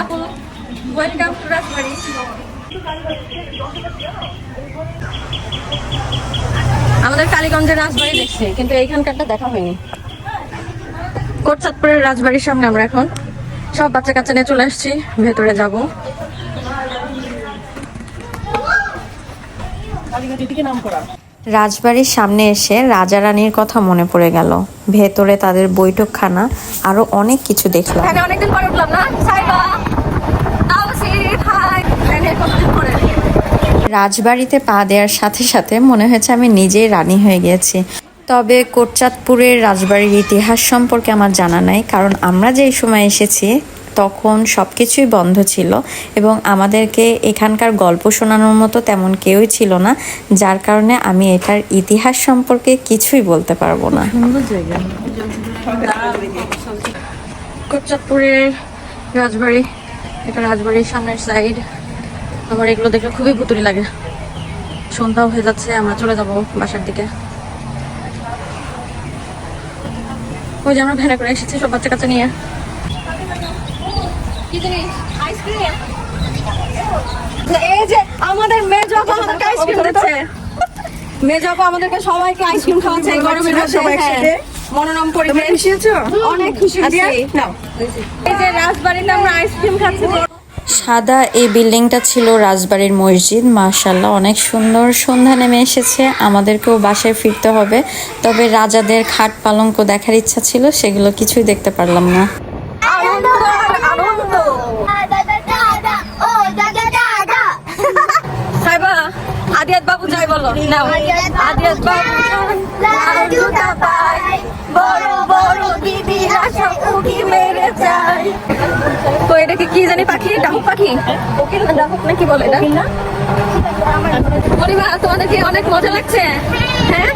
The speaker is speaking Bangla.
আপু ওয়েলকাম টু রাজবাড়ি। আমাদের কালীগঞ্জের রাজবাড়ি দেখছি কিন্তু এইখানকারটা দেখা হয়নি। কোটচাঁদপুরের রাজবাড়ির সামনে আমরা এখন সব বাচ্চা কাচ্চা নিয়ে চলে আসছি ভেতরে যাব। রাজবাড়ির সামনে এসে রাজা রানীর কথা মনে পড়ে গেল। ভেতরে তাদের বৈঠকখানা আরও অনেক কিছু দেখলাম। অনেকদিন পরে উঠলাম না? রাজবাড়িতে পা দেওয়ার সাথে সাথে মনে হয়েছে আমি নিজেই রানী হয়ে গিয়েছি। তবে কোটচাঁদপুরের রাজবাড়ির ইতিহাস সম্পর্কে আমার জানা নাই কারণ আমরা যেই সময় এসেছি তখন সব কিছুই বন্ধ ছিল এবং আমাদেরকে এখানকার গল্প শোনানোর মতো তেমন কেউই ছিল না, যার কারণে আমি এটার ইতিহাস সম্পর্কে কিছুই বলতে পারব না। কোটচাঁদপুরের রাজবাড়ি, এটা রাজবাড়ির সামনের সাইড আমার এগুলো দেখলে খুবই ভুতুরি লাগে। সন্ধ্যাও হয়ে যাচ্ছে, আমরা চলে যাব বাসার দিকে। ওই যে আমরা ভ্যানে করে এসেছি সব বাচ্চা কাচ্চা নিয়ে। এই যে আমাদের মেজো আপা আমাদেরকে আইসক্রিম দিচ্ছে। মেজো আপা আমাদেরকে সবাইকে আইসক্রিম খাওয়াচ্ছে এই গরমের মধ্যে। মনোরম পরিবেশ। অনেক খুশি হয়েছি। এই যে রাজবাড়িতে আমরা আইসক্রিম খাচ্ছি। সাদা এই বিল্ডিংটা ছিল রাজবাড়ির মসজিদ মার্শাল্লাহ অনেক সুন্দর। সন্ধ্যা নেমে এসেছে আমাদেরকেও বাসায় ফিরতে হবে। তবে রাজাদের খাট পালঙ্ক দেখার ইচ্ছা ছিল সেগুলো কিছুই দেখতে পারলাম না। বলো নাও আদিয়াত লাডু পাই বড় বড় দিদিরা সব উকি মেরে যায় তো এটাকে কি জানি পাখি ডাহুক পাখি ডাহুক না কি বলে এটা পরিবার তোমাদেরকে অনেক মজা লাগছে হ্যাঁ